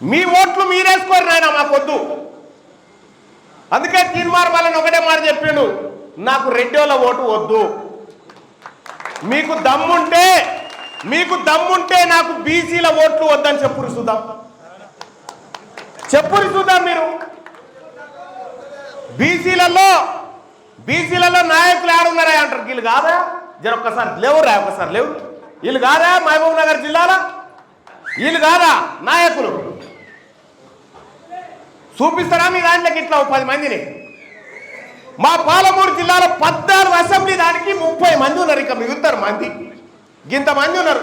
మీ ఓట్లు మీరేసుకోరు నాయన మాకొద్దు. అందుకే తీర్మార్ వాళ్ళని ఒకటే మాట చెప్పిండు నాకు రెడ్డోళ్ళ ఓటు వద్దు. మీకు దమ్ముంటే మీకు దమ్ముంటే నాకు బీసీల ఓట్లు వద్దని చెప్పురు చూద్దాం చెప్పురు చూద్దాం మీరు. బీసీలలో బీసీలలో నాయకులు ఆడున్నారా అంటారు వీళ్ళు కాదా? జర ఒక్కసారి లేవు రా ఒక్కసారి లేవు. వీళ్ళు కాదా? మహబూబ్ నగర్ జిల్లాలో? వీళ్ళు కాదా? నాయకులు. చూపిస్తారా మీ దాంట్లోకి ఇట్లా పది మందిని? మా పాలమూరు జిల్లాలో పద్నాలుగు అసెంబ్లీ దానికి ముప్పై మంది ఉన్నారు ఇక మిగులుతారు మంది. గింత మంది ఉన్నారు.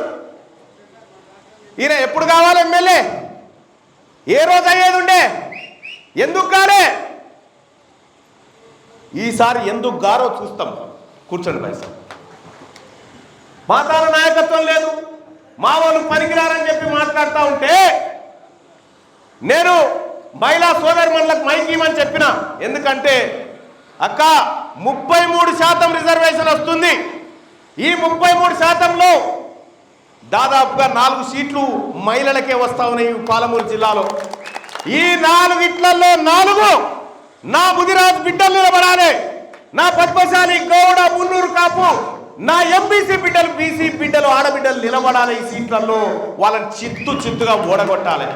ఈయన ఎప్పుడు కావాలి ఎమ్మెల్యే? ఏ రోజు అయ్యేది ఉండే? ఎందుకు కాలే? ఈసారి ఎందుకు గారో చూస్తాం. కూర్చోండి పైసా మాతాల నాయకత్వం లేదు. మా వాళ్ళు పనికిరారని చెప్పి మాట్లాడుతూ ఉంటే నేను మహిళా సోదరిమణులకు మైక్ ఇవ్వమని చెప్పిన. ఎందుకంటే అక్క ముప్పై మూడు శాతం రిజర్వేషన్ వస్తుంది. ఈ ముప్పై మూడు శాతంలో దాదాపుగా నాలుగు సీట్లు మహిళలకే వస్తా ఉన్నాయి పాలమూరు జిల్లాలో. ఈ నాలుగిట్లలో నాలుగు నా బుదిరాజు బిడ్డలు నిలబడాలి. నా పద్మశాలి గౌడ మున్నూరు కాపు నా ఎంబీసీ బిడ్డలు బీసీ బిడ్డలు ఆడబిడ్డలు నిలబడాలి ఈ సీట్లలో. వాళ్ళని చిత్తు చిత్తుగా ఓడగొట్టాలి.